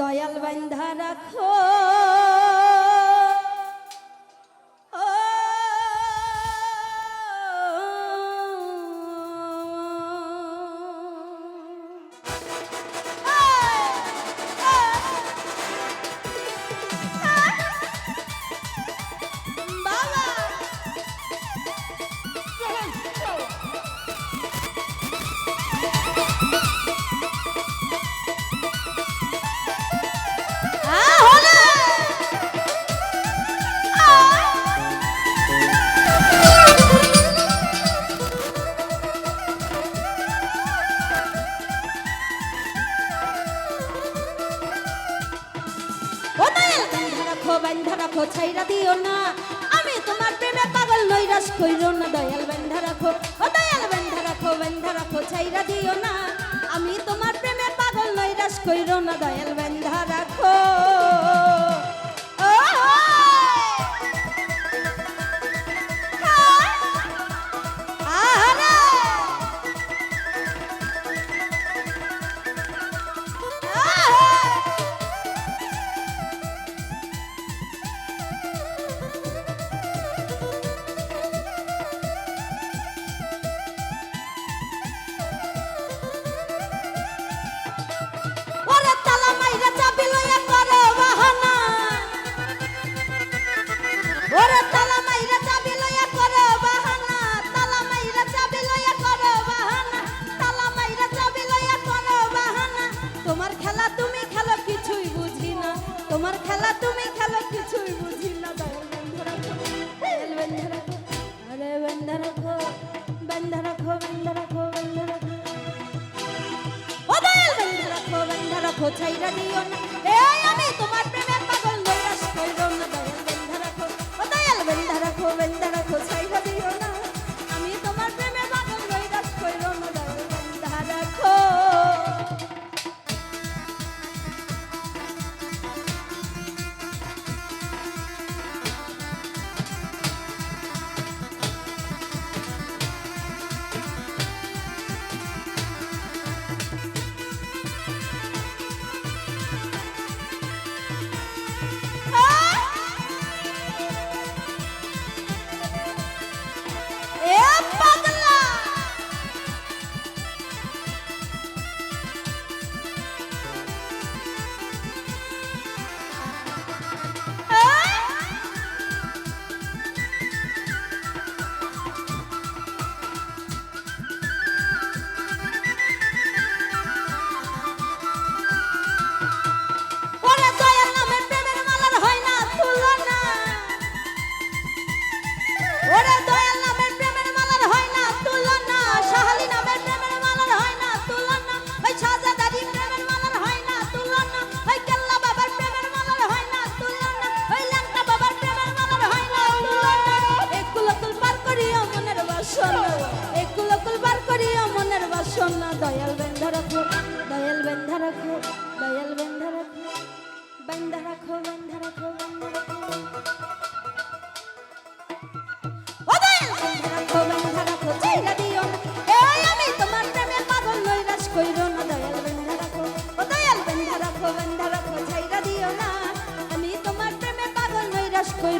দয়াল বান্ধা রাখো। রাখো ছাইরা দিও না। আমি তোমার প্রেমে পাগল নৈরাস কইরো না, দয়াল বেন্ধা রাখো। ও দয়াল বেন্ধা রাখো বেন্ধা রাখো ছাইরা দিও না। আমি তোমার প্রেমে পাগল নৈরাস কইরো না, দয়াল বেন্ধা রাখো। ঘোছাইরা দিও না এই আমি তোমার as coisas.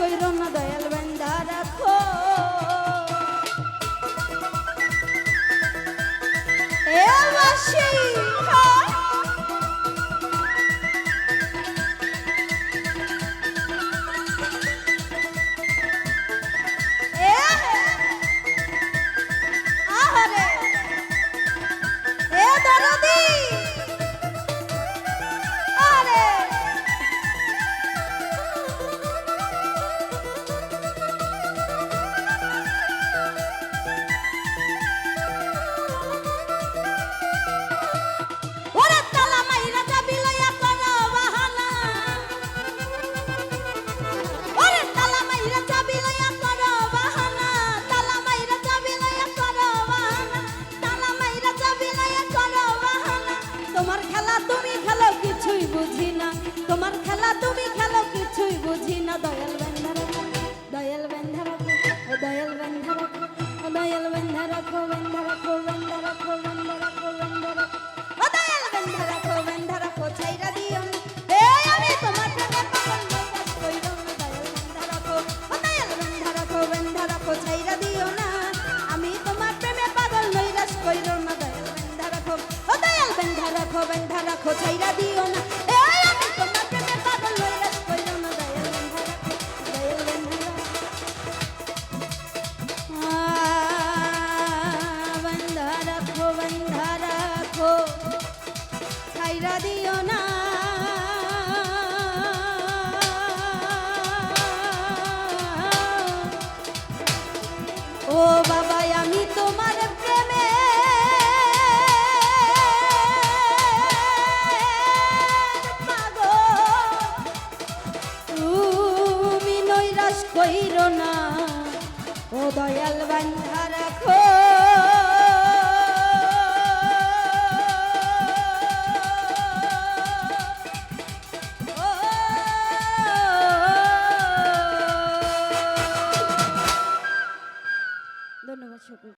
কইর না দয়াল বান্দা রাখো। এ মাসি! রাখো বেন্ধা রাখো ছাইরা দিও না ছাইরা দিও না। ও বাবা আমি তোমার প্রেমে তুমি নৈরাশ কইর না। ও দয়াল বান্ধ